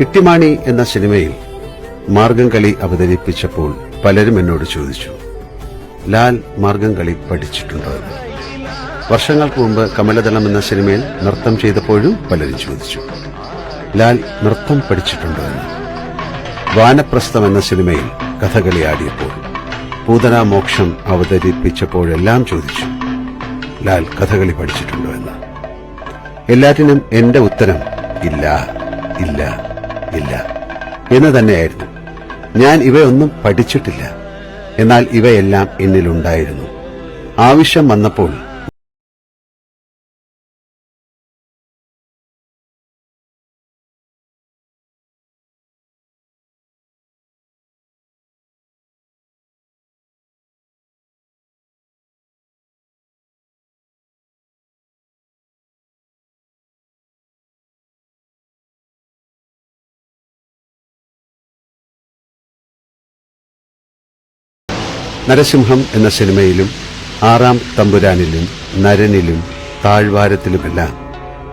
ഇട്ടിമാണി എന്ന സിനിമയിൽ മാർഗം കളി അവതരിപ്പിച്ചപ്പോൾ പലരും എന്നോട് ചോദിച്ചു ലാൽ മാർഗം കളി പഠിച്ചിട്ടുണ്ടോ? വർഷങ്ങൾക്ക് മുമ്പ് കമലദളം എന്ന സിനിമയിൽ നൃത്തം ചെയ്തപ്പോഴും പലരും ചോദിച്ചു ലാൽ നൃത്തം പഠിച്ചിട്ടുണ്ടോ? എന്ന്. വാനപ്രസ്ഥം എന്ന സിനിമയിൽ കഥകളി ആടിയപ്പോൾ പൂതന മോക്ഷം അവതരിപ്പിച്ചപ്പോഴെല്ലാം ചോദിച്ചു ലാൽ കഥകളി പഠിച്ചിട്ടുണ്ടോ? എന്ന്. എല്ലാറ്റിനും എന്റെ ഉത്തരം ഇല്ല ഇല്ല. ഇല്ല. എന്ന് തന്നെയായിരുന്നു. ഞാൻ ഇവയൊന്നും പഠിച്ചിട്ടില്ല. എന്നാൽ ഇവയെല്ലാം എന്നിലുണ്ടായിരുന്നു. ആവശ്യം വന്നപ്പോൾ നരസിംഹം എന്ന സിനിമയിലും ആറാം തമ്പുരാനിലും നരനിലും താഴ്വാരത്തിലുമെല്ലാം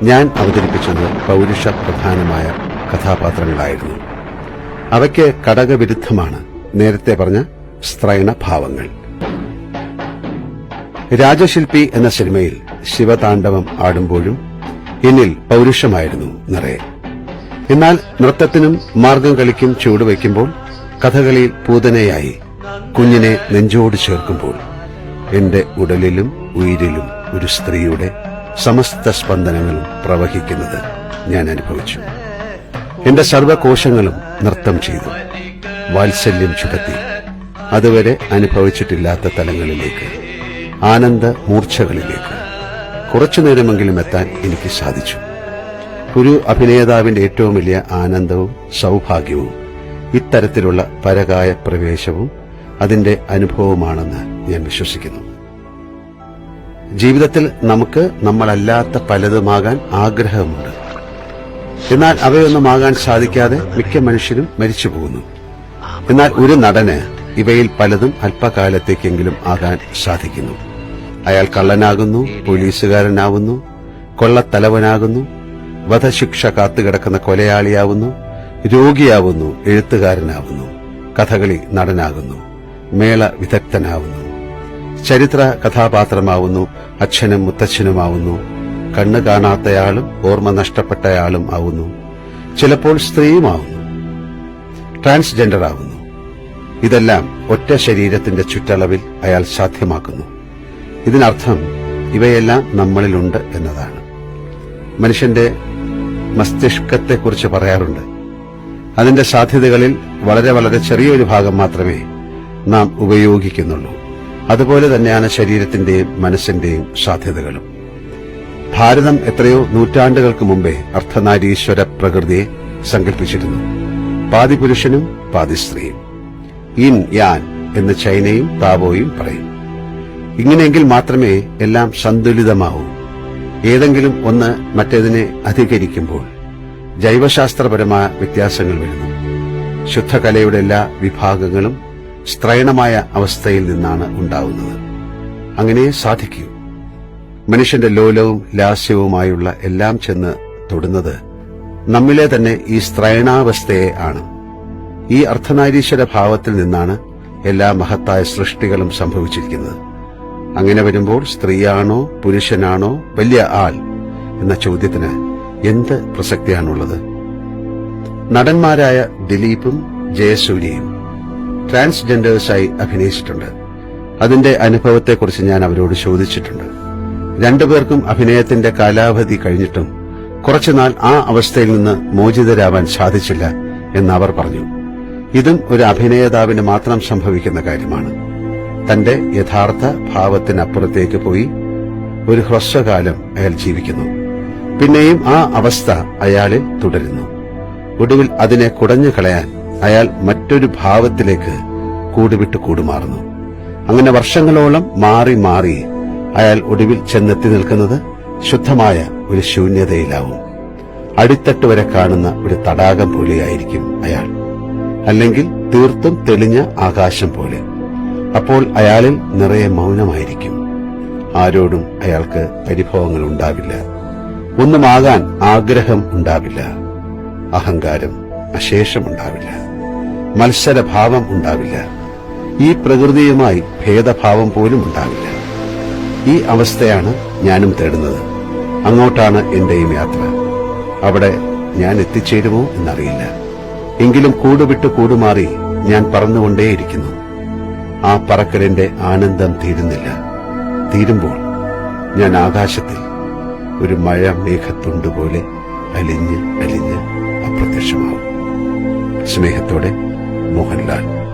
ഞാൻ അവതരിപ്പിച്ചത് പൗരുഷ പ്രധാനമായ കഥാപാത്രങ്ങളായിരുന്നു. അവയ്ക്ക് ഘടകവിരുദ്ധമാണ് നേരത്തെ പറഞ്ഞ സ്ത്രൈണ ഭാവങ്ങൾ രാജശില്പി എന്ന സിനിമയിൽ ശിവതാണ്ഡവം ആടുമ്പോഴും എന്നിൽ പൗരുഷമായിരുന്നു നിറയെ. എന്നാൽ നൃത്തത്തിനും മാർഗം കളിക്കും ചുവടുവയ്ക്കുമ്പോൾ കഥകളിയിൽ പൂതനയായി കുഞ്ഞിനെ നെഞ്ചോട് ചേർക്കുമ്പോൾ എന്റെ ഉടലിലും ഉയിരിലും ഒരു സ്ത്രീയുടെ സമസ്ത സ്പന്ദനങ്ങളും പ്രവഹിക്കുന്നത് ഞാൻ അനുഭവിച്ചു. എന്റെ സർവകോശങ്ങളും നൃത്തം ചെയ്തു. വാത്സല്യം ചുടത്തി അതുവരെ അനുഭവിച്ചിട്ടില്ലാത്ത തലങ്ങളിലേക്ക് ആനന്ദ മൂർച്ഛകളിലേക്ക് കുറച്ചു നേരമെങ്കിലും എത്താൻ എനിക്ക് സാധിച്ചു. ഒരു അഭിനേതാവിന്റെ ഏറ്റവും വലിയ ആനന്ദവും സൗഭാഗ്യവും ഇത്തരത്തിലുള്ള പരകായ പ്രവേശവും അതിന്റെ അനുഭവമാണെന്ന് ഞാൻ വിശ്വസിക്കുന്നു. ജീവിതത്തിൽ നമുക്ക് നമ്മളല്ലാത്ത പലതുമാകാൻ ആഗ്രഹമുണ്ട്. എന്നാൽ അവയൊന്നും ആകാൻ സാധിക്കാതെ മിക്ക മനുഷ്യരും മരിച്ചു പോകുന്നു. എന്നാൽ ഒരു നടന് ഇവയിൽ പലതും അല്പകാലത്തേക്കെങ്കിലും ആകാൻ സാധിക്കുന്നു. അയാൾ കള്ളനാകുന്നു പോലീസുകാരനാവുന്നു കൊള്ളത്തലവനാകുന്നു വധശിക്ഷ കാത്തുകിടക്കുന്ന കൊലയാളിയാവുന്നു രോഗിയാവുന്നു എഴുത്തുകാരനാവുന്നു കഥകളി നടനാകുന്നു. മേള വിദഗ്ധനാവുന്നു. ചരിത്ര കഥാപാത്രമാവുന്നു അച്ഛനും മുത്തച്ഛനുമാവുന്നു കണ്ണ് കാണാത്തയാളും ഓർമ്മ നഷ്ടപ്പെട്ടയാളും ആവുന്നു. ചിലപ്പോൾ സ്ത്രീയുമാവുന്നു. ട്രാൻസ്ജെൻഡർ ആവുന്നു ഇതെല്ലാം ഒറ്റ ശരീരത്തിന്റെ ചുറ്റളവിൽ അയാൾ സാധ്യമാക്കുന്നു. ഇതിനർത്ഥം ഇവയെല്ലാം നമ്മളിലുണ്ട് എന്നതാണ്. മനുഷ്യന്റെ മസ്തിഷ്കത്തെക്കുറിച്ച് പറയാറുണ്ട്. അതിന്റെ സാധ്യതകളിൽ വളരെ വളരെ ചെറിയൊരു ഭാഗം മാത്രമേ നാം ഉപയോഗിക്കുന്നുള്ളൂ. അതുപോലെ തന്നെയാണ് ശരീരത്തിന്റെയും മനസ്സിന്റെയും സാധ്യതകളും. ഭാരതം എത്രയോ നൂറ്റാണ്ടുകൾക്ക് മുമ്പേ അർദ്ധനാരീശ്വര പ്രകൃതിയെ സങ്കല്പിച്ചിരുന്നു. പാതി പുരുഷനും പാതി സ്ത്രീയും ഇൻ യാൻ എന്ന് ചൈനയും താവോയും പറയും. ഇങ്ങനെയെങ്കിൽ മാത്രമേ എല്ലാം സന്തുലിതമാവൂ. ഏതെങ്കിലും ഒന്ന് മറ്റേതിനെ അധികരിക്കുമ്പോൾ ജൈവശാസ്ത്രപരമായ വ്യത്യാസങ്ങൾ വരുന്നു. ശുദ്ധകലയുടെ എല്ലാ വിഭാഗങ്ങളും സ്ത്രൈണമായ അവസ്ഥയിൽ നിന്നാണ് ഉണ്ടാവുന്നത്. അങ്ങനെ സാധിക്കൂ. മനുഷ്യന്റെ ലോലവും ലാസ്യവുമായുള്ള എല്ലാം ചെന്ന് തൊടുന്നത് നമ്മിലെ തന്നെ ഈ സ്ത്രൈണാവസ്ഥയെ ആണ്. ഈ അർദ്ധനാരീശ്വര ഭാവത്തിൽ നിന്നാണ് എല്ലാ മഹത്തായ സൃഷ്ടികളും സംഭവിച്ചിരിക്കുന്നത്. അങ്ങനെ വരുമ്പോൾ സ്ത്രീയാണോ പുരുഷനാണോ വലിയ ആൾ എന്ന ചോദ്യത്തിന് എന്ത് പ്രസക്തിയാണുള്ളത്? നടന്മാരായ ദിലീപും ജയസൂര്യയും ട്രാൻസ്ജെൻഡേഴ്സായി അഭിനയിച്ചിട്ടുണ്ട്. അതിന്റെ അനുഭവത്തെക്കുറിച്ച് ഞാൻ അവരോട് ചോദിച്ചിട്ടുണ്ട്. രണ്ടുപേർക്കും അഭിനയത്തിന്റെ കാലാവധി കഴിഞ്ഞിട്ടും കുറച്ചുനാൾ ആ അവസ്ഥയിൽ നിന്ന് മോചിതരാവാൻ സാധിച്ചില്ല എന്ന് അവർ പറഞ്ഞു. ഇതും ഒരു അഭിനേതാവിന് മാത്രം സംഭവിക്കുന്ന കാര്യമാണ്. തന്റെ യഥാർത്ഥ ഭാവത്തിനപ്പുറത്തേക്ക് പോയി ഒരു ഹ്രസ്വകാലം അയാൾ ജീവിക്കുന്നു. പിന്നെയും ആ അവസ്ഥ അയാളിൽ തുടരുന്നു. ഒടുവിൽ അതിനെ കുടഞ്ഞു കളയാൻ അയാൾ മറ്റൊരു ഭാവത്തിലേക്ക് കൂടുവിട്ട് കൂടുമാറുന്നു. അങ്ങനെ വർഷങ്ങളോളം മാറി മാറി അയാൾ ഒടുവിൽ ചെന്നെത്തി നിൽക്കുന്നത് ശുദ്ധമായ ഒരു ശൂന്യതയിലാവും. അടിത്തട്ട് വരെ കാണുന്ന ഒരു തടാകം പോലെയായിരിക്കും അയാൾ. അല്ലെങ്കിൽ തീർത്തും തെളിഞ്ഞ ആകാശം പോലെ. അപ്പോൾ അയാളിൽ നിറയെ മൗനമായിരിക്കും. ആരോടും അയാൾക്ക് പരിഭവങ്ങൾ ഉണ്ടാവില്ല. ഒന്നുമാകാൻ ആഗ്രഹം ഉണ്ടാവില്ല. അഹങ്കാരം അശേഷമുണ്ടാവില്ല. മത്സരഭാവം ഉണ്ടാവില്ല. ഈ പ്രകൃതിയുമായി ഭേദഭാവം പോലും ഉണ്ടാവില്ല. ഈ അവസ്ഥയാണ് ഞാനും തേടുന്നത്. അങ്ങോട്ടാണ് എന്റെയും യാത്ര. അവിടെ ഞാൻ എത്തിച്ചേരുമോ എന്നറിയില്ല. എങ്കിലും കൂടുവിട്ട് കൂടുമാറി ഞാൻ പറന്നുകൊണ്ടേയിരിക്കുന്നു. ആ പറക്കലിന്റെ ആനന്ദം തീരുന്നില്ല. തീരുമ്പോൾ ഞാൻ ആകാശത്തിൽ ഒരു മഴ മേഘത്തുണ്ടുപോലെ അലിഞ്ഞ് അലിഞ്ഞ് അപ്രത്യക്ഷമാവും. സ്നേഹത്തോടെ 我很难